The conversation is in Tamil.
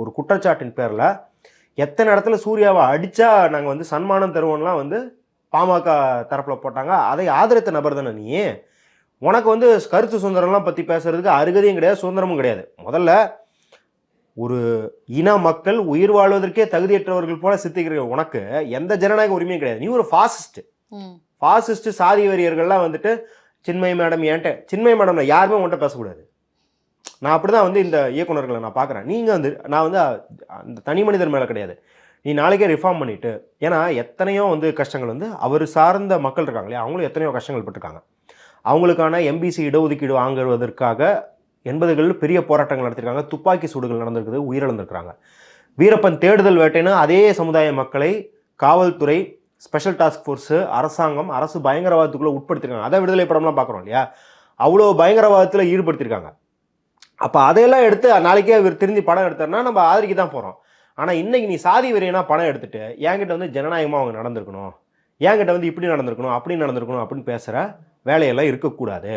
ஒரு குற்றச்சாட்டின் பேரில் எத்தனை இடத்துல சூர்யாவை அடித்தா நாங்கள் வந்து சன்மானம் தருவோம்லாம் வந்து பாமக தரப்பில் போட்டாங்க. அதை ஆதரித்த நபர் தானே நீ? உனக்கு வந்து கருத்து சுதந்திரம்லாம் பற்றி பேசுறதுக்கு அருகதையும் கிடையாது சுதந்திரமும் கிடையாது. முதல்ல ஒரு இன மக்கள் உயிர் வாழ்வதற்கே தகுதியற்றவர்கள் போல சித்திக்கிற உனக்கு எந்த ஜனநாயக உரிமையும் கிடையாது. நீ ஒரு ஃபாசிஸ்ட். ஃபாசிஸ்ட் சாதி வெறியர்கள்லாம் வந்துட்டு சின்மய் மேடம் ஏன்ட்ட? சின்மய் மேடம் நான் யாருமே உன்கிட்ட பேசக்கூடாது. நான் அப்படி தான் வந்து இந்த இயக்குனர்களை நான் பார்க்குறேன். நீங்கள் வந்து நான் வந்து அந்த தனி மனிதர் மேலே கிடையாது. நீ நாளைக்கே ரிஃபார்ம் பண்ணிட்டு ஏன்னா எத்தனையோ வந்து கஷ்டங்கள் வந்து அவர் சார்ந்த மக்கள் இருக்காங்க இல்லையா? அவங்களும் எத்தனையோ கஷ்டங்கள் பட்டிருக்காங்க. அவங்களுக்கான எம்பிசி இடஒதுக்கீடு வாங்குவதற்காக எண்பதுகளில் பெரிய போராட்டங்கள் நடத்திருக்காங்க. துப்பாக்கி சூடுகள் நடந்திருக்குது உயிரிழந்திருக்கிறாங்க. வீரப்பன் தேடுதல் வேட்டைன்னு அதே சமுதாய மக்களை காவல்துறை ஸ்பெஷல் டாஸ்க் ஃபோர்ஸு அரசாங்கம் அரசு பயங்கரவாதத்துக்குள்ளே உட்படுத்திருக்காங்க. அதை விடுதலை படம்லாம் பார்க்குறோம் இல்லையா? அவ்வளோ பயங்கரவாதத்தில் ஈடுபடுத்தியிருக்காங்க அப்போ அதையெல்லாம் எடுத்து நாளைக்கே அவர் திரும்பி படம் எடுத்தாருன்னா நம்ம ஆதரிக்க தான் போகிறோம் ஆனால் இன்னைக்கு நீ சாதி வெறியனா படம் எடுத்துகிட்டு என்கிட்ட வந்து ஜனநாயகமாக அவங்க நடந்திருக்கணும். என்கிட்ட வந்து இப்படி நடந்திருக்கணும் அப்படி நடந்திருக்கணும் அப்படின்னு பேசுகிற வேலையெல்லாம் இருக்கக்கூடாது.